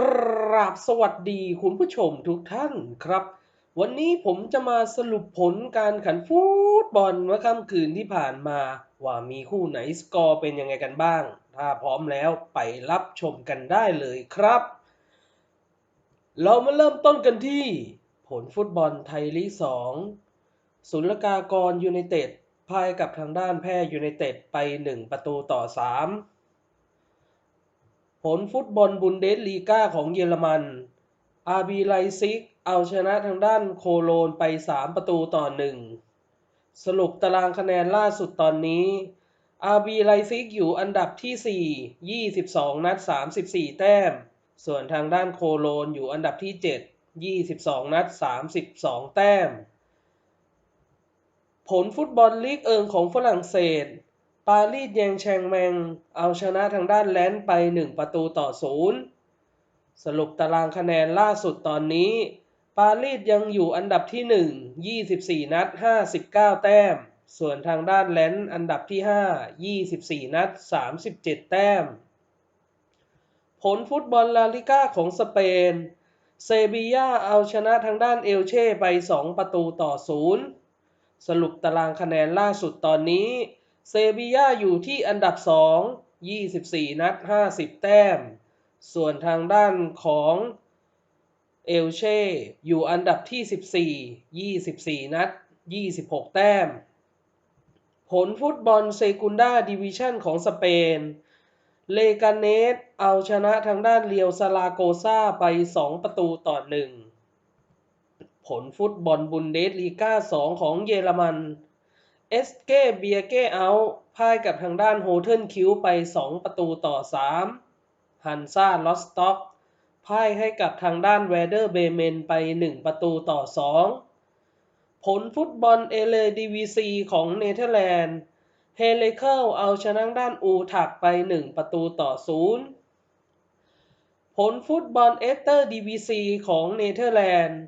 กราบสวัสดีคุณผู้ชมทุกท่านครับ วันนี้ผมจะมาสรุปผลการแข่งฟุตบอลเมื่อค่ำคืนที่ผ่านมา ว่ามีคู่ไหนสกอร์เป็นยังไงกันบ้าง ถ้าพร้อมแล้วไปรับชมกันได้เลยครับ เรามาเริ่มต้นกันที่ผลฟุตบอลไทยลีกสองศุลกากรยูไนเต็ดพ่ายกับทางด้านแพร่ยูไนเต็ดไป 1 ประตูต่อ 3 ผลฟุตบอลบุนเดสลีกาของเยอรมันอาบีไลซิกเอาชนะทางด้านโคโลนไป 3 ประตูต่อ 1 สรุปตารางคะแนนล่าสุดตอนนี้อาบีไลซิกอยู่อันดับที่ 4 22 นัด 34 แต้ม ส่วนทางด้านโคโลนอยู่อันดับที่ 7 22 นัด 32 แต้ม ผลฟุตบอลลีกเอิงของฝรั่งเศส ปารีสแยงแชงแมง เอาชนะทางด้านแลนด์ไป 1 ประตูต่อ0สรุปตารางคะแนนล่าสุดตอนนี้ ปารีสยังอยู่อันดับที่ 1 24 นัด 59 แต้ม ส่วนทางด้านแลนด์อันดับที่ 5 24 นัด 37 แต้ม ผลฟุตบอลลาลิก้าของสเปน เซบีย่าเอาชนะทางด้านเอลเช่ไป 2 ประตูต่อ0สรุปตารางคะแนนล่าสุดตอนนี้ เซบีย่าอยู่ที่อันดับ 2 24 นัด 50 แต้ม ส่วนทางด้านของเอลเช่ อยู่อันดับที่ 14 24 นัด 26 แต้ม ผลฟุตบอลเซกุนดาดิวิชั่นของสเปน เลกาเนสเอาชนะทางด้านเรียวซาลาโกซาไป 2 ประตูต่อ 1 ผลฟุตบอลบุนเดสลีกา2 ของเยอรมัน เอสเก้เบียเก้เอาพ่ายกับทางด้านโฮเทนคิวไป 2 ประตูต่อ 3 ฮันซาลอสต็อกพ่ายให้กับทางด้านแวเดอร์เบเมนไป 1 ประตูต่อ 2 ผลฟุตบอลเอเลดีวีซีของเนเธอร์แลนด์เฮเลเคิลเอาชนะด้านอูถักไป 1 ประตูต่อ 0 ผลฟุตบอลเอสเตอร์ดีวีซีของเนเธอร์แลนด์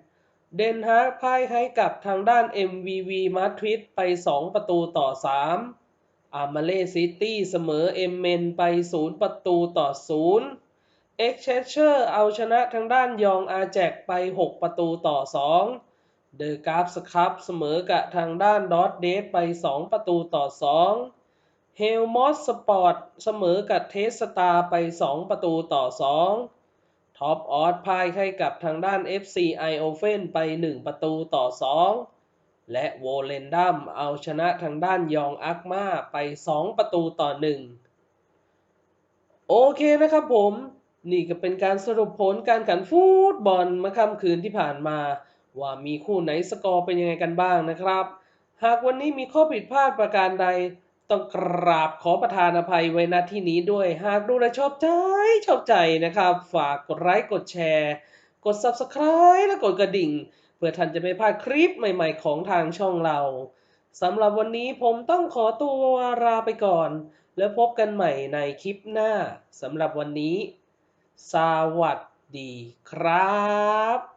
เดนฮาร์กพ่ายให้กับทางด้าน MVV มาดริดไป 2 ประตูต่อ 3 อามาเลซิตี้เสมอเอมเมนไป 0 ประตูต่อ 0 เอ็กเชเชอร์เอาชนะทางด้านยองอาแจกไป 6 ประตูต่อ 2 เดอะกราฟสครับเสมอกับทางด้านดอทเดสไป 2 ประตูต่อ 2 เฮลมอสสปอร์ตเสมอกับเทสตาไป 2 ประตูต่อ 2 ท็อปออสพายให้กับทางด้าน FC ไอโอเฟนไป 1 ประตูต่อ 2 และโวเลนดัมเอาชนะทางด้านยองอักมาไป 2 ประตูต่อ 1 โอเคนะครับผม นี่ก็เป็นการสรุปผลการแข่งฟุตบอลเมื่อค่ำคืนที่ผ่านมา ว่ามีคู่ไหนสกอร์เป็นยังไงกันบ้างนะครับ หากวันนี้มีข้อผิดพลาดประการใด ต้องกราบขอประทานอภัยไว้ณที่นี้ด้วย หากดูแลชอบใจชอบใจนะครับ ฝากกดไลค์กดแชร์ กด Subscribe และกดกระดิ่ง เพื่อท่านจะไม่พลาดคลิปใหม่ๆของทางช่องเราสำหรับวันนี้ผมต้องขอตัวลาไปก่อน แล้วพบกันใหม่ในคลิปหน้าสำหรับวันนี้ สวัสดีครับ